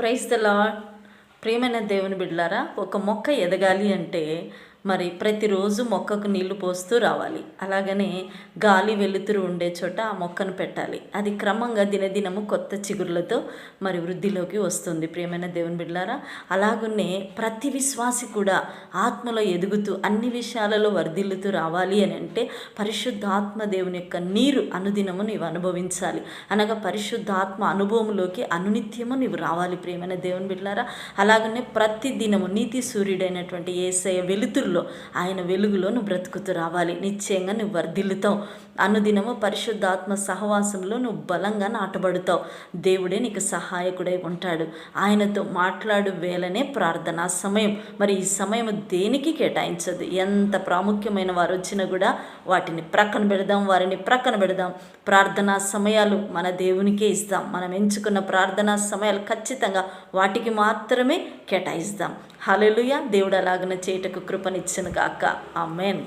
Praise the lord ప్రియమైన దేవుని బిడ్డలారా ఒక మొక్క ఎదగాలి అంటే మరి ప్రతిరోజు మొక్కకు నీళ్ళు పోస్తూ రావాలి. అలాగనే గాలి వెలుతురు ఉండే చోట ఆ మొక్కను పెట్టాలి. అది క్రమంగా దినదినము కొత్త చిగురులతో మరి వృద్ధిలోకి వస్తుంది. ప్రియమైన దేవుని బిడ్డారా అలాగనే ప్రతి విశ్వాసి కూడా ఆత్మలో ఎదుగుతూ అన్ని విషయాలలో వర్ధిల్లుతూ రావాలి అని అంటే పరిశుద్ధాత్మ దేవుని యొక్క నీరు అనుదినము నీవు అనుభవించాలి. అనగా పరిశుద్ధాత్మ అనుభవంలోకి అనునిత్యము నీవు రావాలి. ప్రియమైన దేవుని బిడ్డారా అలాగనే ప్రతి దినము నీతి సూర్యుడైనటువంటి ఏసయ వెలుతురులో ఆయన వెలుగులో నువ్వు బ్రతుకుతూ రావాలి. నిశ్చయంగా నువ్వు వర్ధిల్లుతావు. అనుదినము పరిశుద్ధాత్మ సహవాసంలో నువ్వు బలంగా నాటబడుతావు. దేవుడే నీకు సహాయకుడై ఉంటాడు. ఆయనతో మాట్లాడు వేళనే ప్రార్థనా సమయం. మరి ఈ సమయం దేనికి కేటాయించదు? ఎంత ప్రాముఖ్యమైన వారు వచ్చినా కూడా వాటిని ప్రక్కన పెడదాం వారిని ప్రక్కన పెడదాం. ప్రార్థనా సమయాలు మన దేవునికే ఇస్తాం. మనం ఎంచుకున్న ప్రార్థనా సమయాలు ఖచ్చితంగా వాటికి మాత్రమే కేటాయిస్తాం. హల్లెలూయా. దేవుడు అలాగన చేయటకు కృపనిచ్చను కాక ఆమెన్.